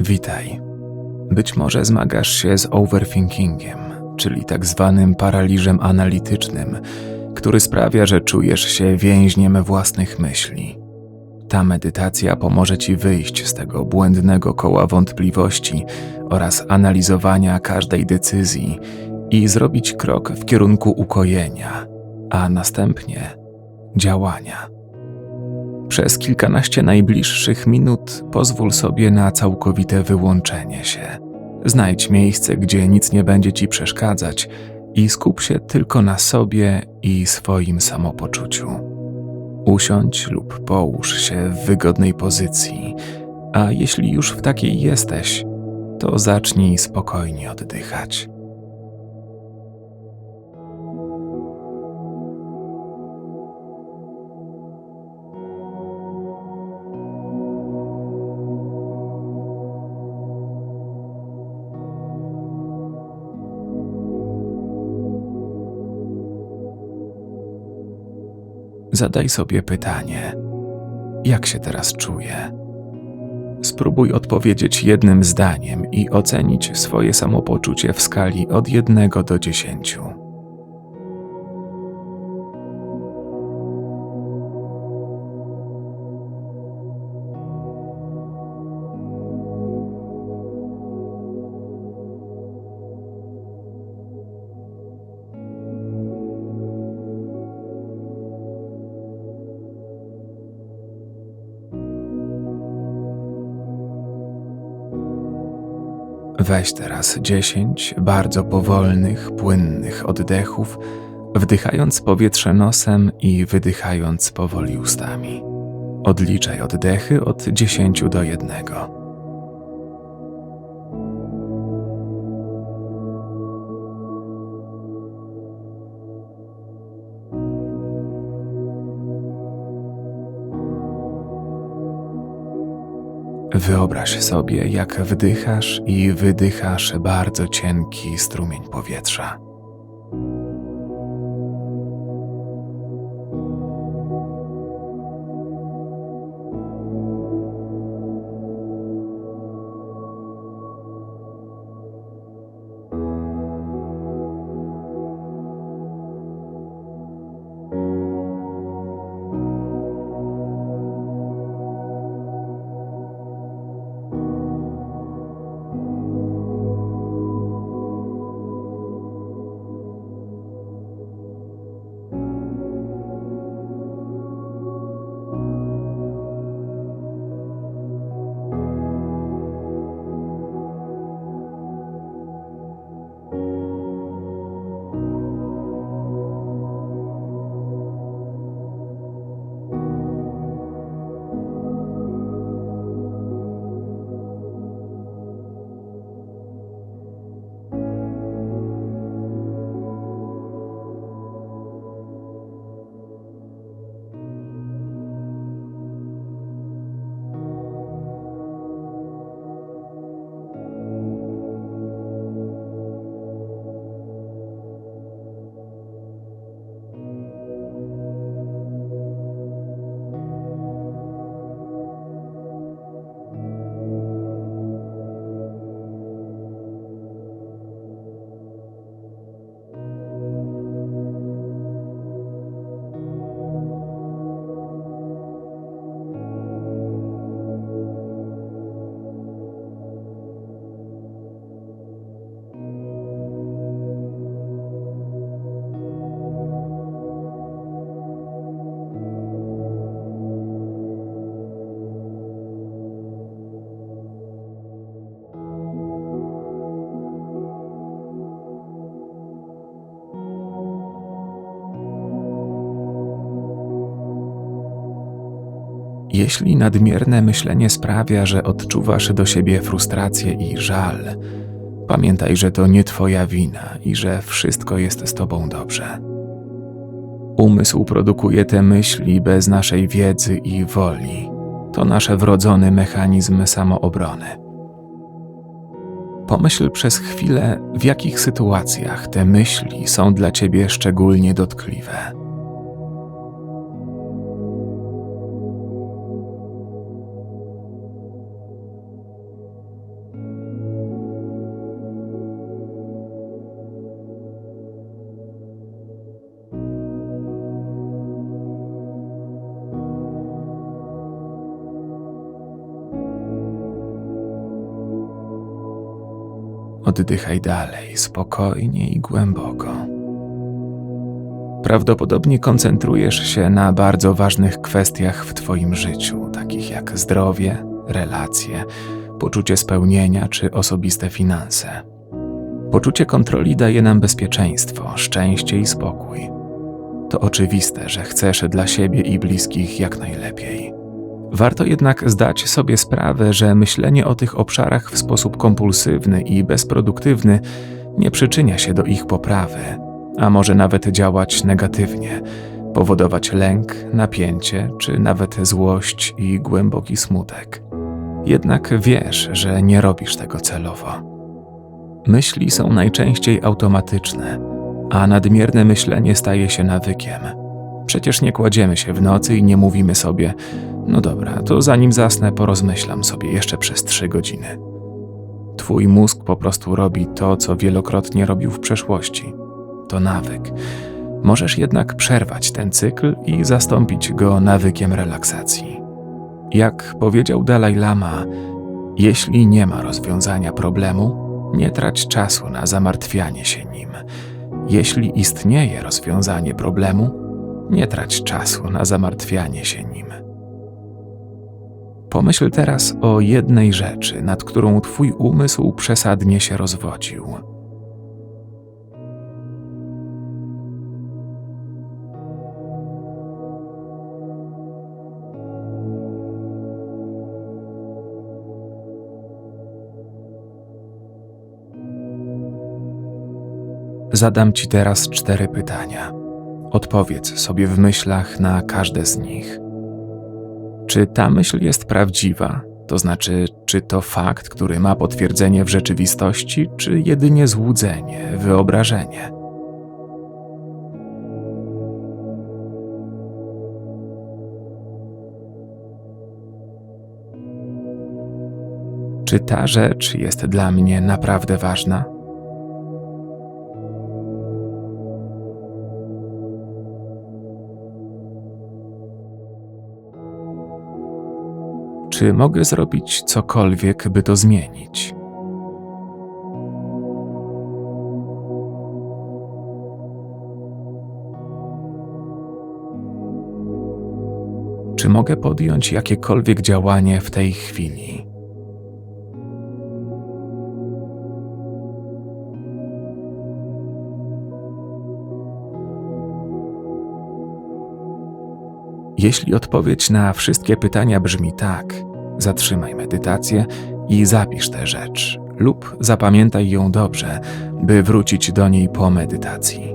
Witaj. Być może zmagasz się z overthinkingiem, czyli tak zwanym paraliżem analitycznym, który sprawia, że czujesz się więźniem własnych myśli. Ta medytacja pomoże Ci wyjść z tego błędnego koła wątpliwości oraz analizowania każdej decyzji i zrobić krok w kierunku ukojenia, a następnie działania. Przez kilkanaście najbliższych minut pozwól sobie na całkowite wyłączenie się. Znajdź miejsce, gdzie nic nie będzie ci przeszkadzać i skup się tylko na sobie i swoim samopoczuciu. Usiądź lub połóż się w wygodnej pozycji, a jeśli już w takiej jesteś, to zacznij spokojnie oddychać. Zadaj sobie pytanie: jak się teraz czuję? Spróbuj odpowiedzieć jednym zdaniem i ocenić swoje samopoczucie w skali od 1 do 10. Weź teraz 10 bardzo powolnych, płynnych oddechów, wdychając powietrze nosem i wydychając powoli ustami. Odliczaj oddechy od 10 do 1. Wyobraź sobie, jak wdychasz i wydychasz bardzo cienki strumień powietrza. Jeśli nadmierne myślenie sprawia, że odczuwasz do siebie frustrację i żal, pamiętaj, że to nie Twoja wina i że wszystko jest z Tobą dobrze. Umysł produkuje te myśli bez naszej wiedzy i woli. To nasz wrodzony mechanizm samoobrony. Pomyśl przez chwilę, w jakich sytuacjach te myśli są dla Ciebie szczególnie dotkliwe. Oddychaj dalej, spokojnie i głęboko. Prawdopodobnie koncentrujesz się na bardzo ważnych kwestiach w Twoim życiu, takich jak zdrowie, relacje, poczucie spełnienia czy osobiste finanse. Poczucie kontroli daje nam bezpieczeństwo, szczęście i spokój. To oczywiste, że chcesz dla siebie i bliskich jak najlepiej. Warto jednak zdać sobie sprawę, że myślenie o tych obszarach w sposób kompulsywny i bezproduktywny nie przyczynia się do ich poprawy, a może nawet działać negatywnie, powodować lęk, napięcie czy nawet złość i głęboki smutek. Jednak wiesz, że nie robisz tego celowo. Myśli są najczęściej automatyczne, a nadmierne myślenie staje się nawykiem. Przecież nie kładziemy się w nocy i nie mówimy sobie: No dobra, to zanim zasnę, porozmyślam sobie jeszcze przez trzy godziny. Twój mózg po prostu robi to, co wielokrotnie robił w przeszłości. To nawyk. Możesz jednak przerwać ten cykl i zastąpić go nawykiem relaksacji. Jak powiedział Dalaj Lama, jeśli nie ma rozwiązania problemu, nie trać czasu na zamartwianie się nim. Jeśli istnieje rozwiązanie problemu, nie trać czasu na zamartwianie się nim. Pomyśl teraz o jednej rzeczy, nad którą Twój umysł przesadnie się rozwodził. Zadam Ci teraz cztery pytania. Odpowiedz sobie w myślach na każde z nich. Czy ta myśl jest prawdziwa? To znaczy, czy to fakt, który ma potwierdzenie w rzeczywistości, czy jedynie złudzenie, wyobrażenie? Czy ta rzecz jest dla mnie naprawdę ważna? Czy mogę zrobić cokolwiek, by to zmienić? Czy mogę podjąć jakiekolwiek działanie w tej chwili? Jeśli odpowiedź na wszystkie pytania brzmi tak, zatrzymaj medytację i zapisz tę rzecz, lub zapamiętaj ją dobrze, by wrócić do niej po medytacji.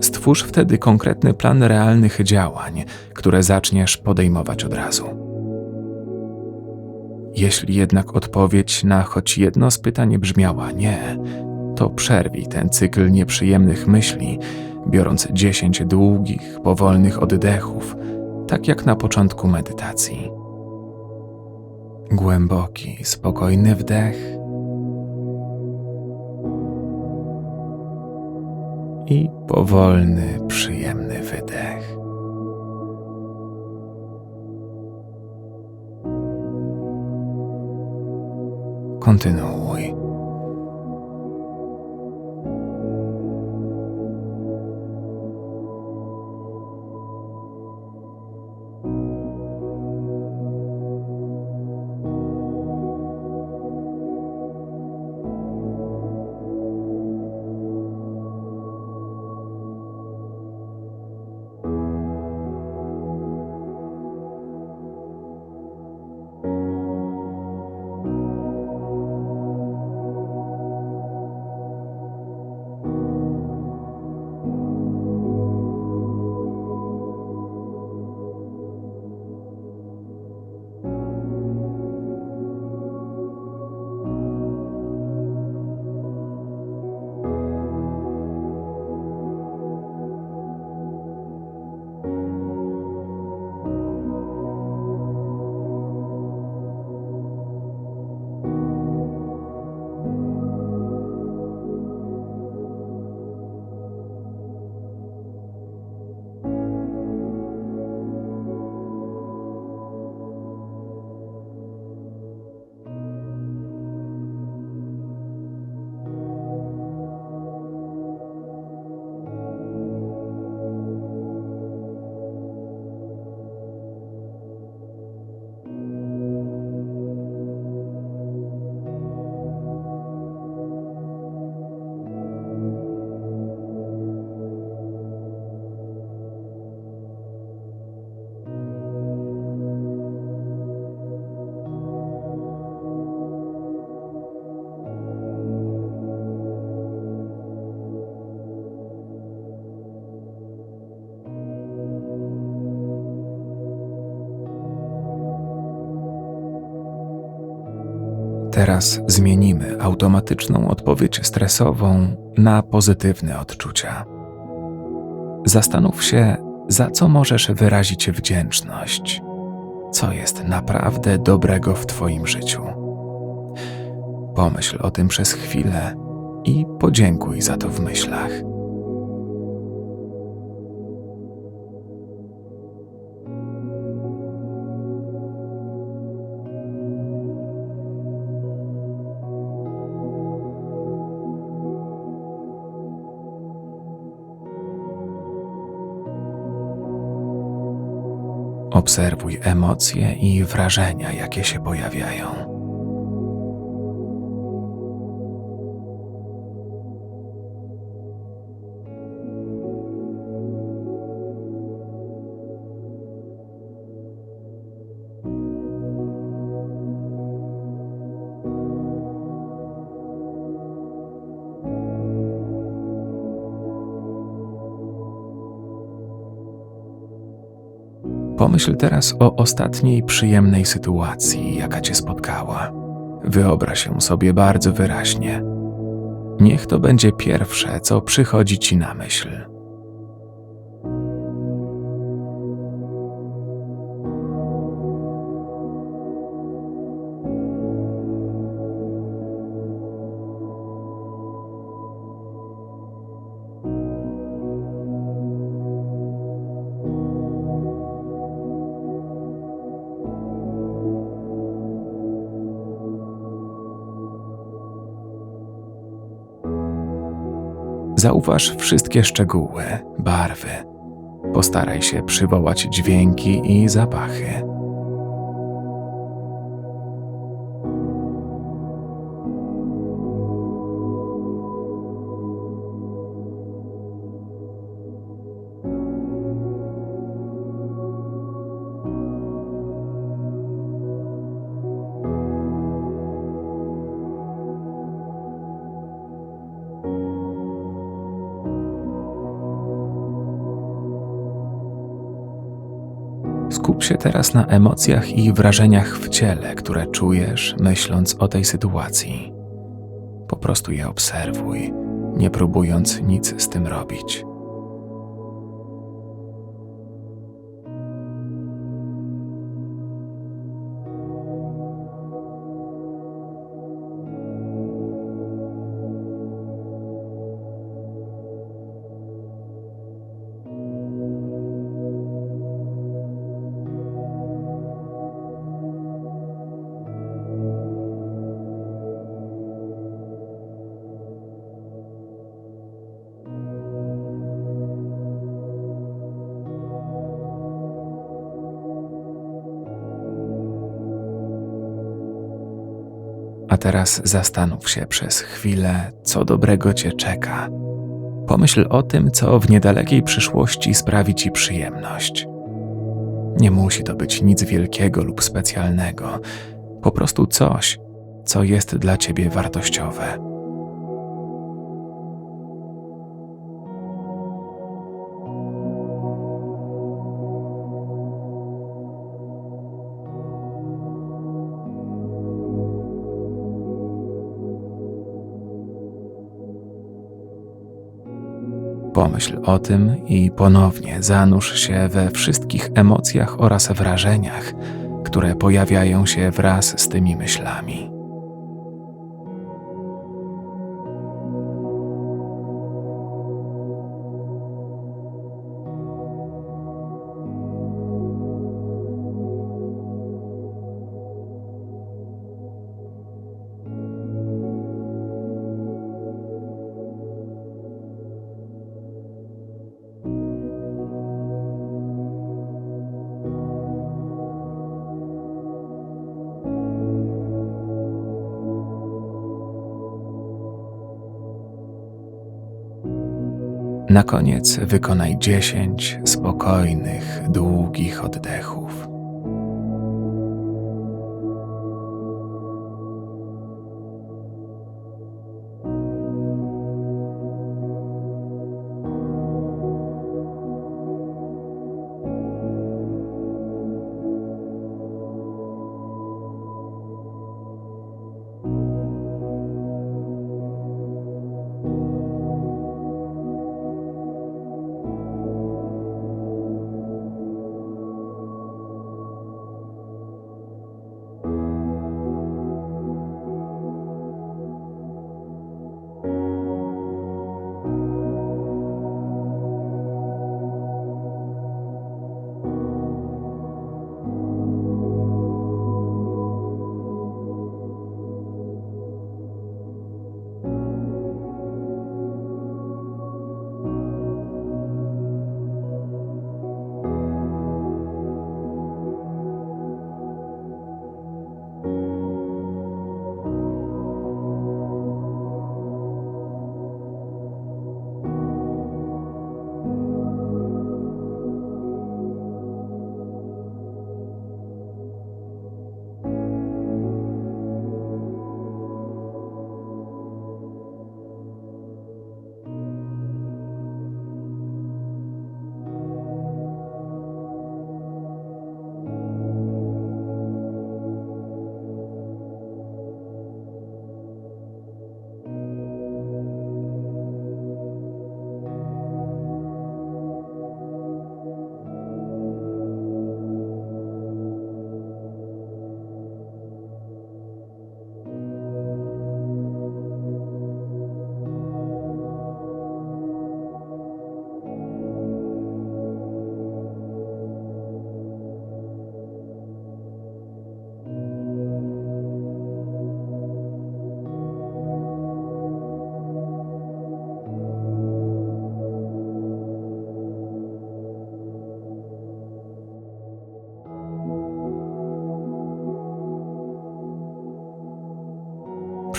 Stwórz wtedy konkretny plan realnych działań, które zaczniesz podejmować od razu. Jeśli jednak odpowiedź na choć jedno z pytań brzmiała nie, to przerwij ten cykl nieprzyjemnych myśli, biorąc dziesięć długich, powolnych oddechów tak jak na początku medytacji. Głęboki, spokojny wdech i powolny, przyjemny wydech. Kontynuuj. Teraz zmienimy automatyczną odpowiedź stresową na pozytywne odczucia. Zastanów się, za co możesz wyrazić wdzięczność, co jest naprawdę dobrego w Twoim życiu. Pomyśl o tym przez chwilę i podziękuj za to w myślach. Obserwuj emocje i wrażenia, jakie się pojawiają. Pomyśl teraz o ostatniej przyjemnej sytuacji, jaka cię spotkała. Wyobraź ją sobie bardzo wyraźnie. Niech to będzie pierwsze, co przychodzi ci na myśl. Zauważ wszystkie szczegóły, barwy. Postaraj się przywołać dźwięki i zapachy. Się teraz na emocjach i wrażeniach w ciele, które czujesz, myśląc o tej sytuacji. Po prostu je obserwuj, nie próbując nic z tym robić. Teraz zastanów się przez chwilę, co dobrego cię czeka. Pomyśl o tym, co w niedalekiej przyszłości sprawi ci przyjemność. Nie musi to być nic wielkiego lub specjalnego, po prostu coś, co jest dla ciebie wartościowe. Pomyśl o tym i ponownie zanurz się we wszystkich emocjach oraz wrażeniach, które pojawiają się wraz z tymi myślami. Na koniec wykonaj dziesięć spokojnych, długich oddechów.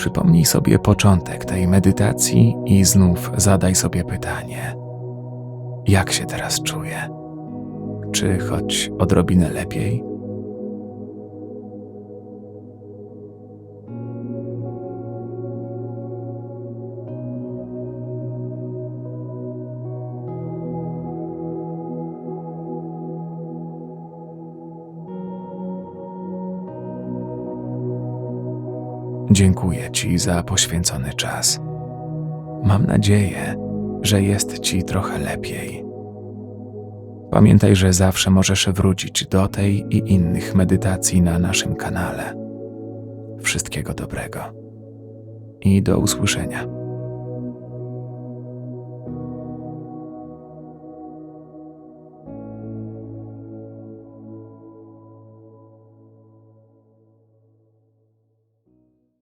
Przypomnij sobie początek tej medytacji i znów zadaj sobie pytanie: jak się teraz czuję? Czy choć odrobinę lepiej? Dziękuję Ci za poświęcony czas. Mam nadzieję, że jest Ci trochę lepiej. Pamiętaj, że zawsze możesz wrócić do tej i innych medytacji na naszym kanale. Wszystkiego dobrego i do usłyszenia.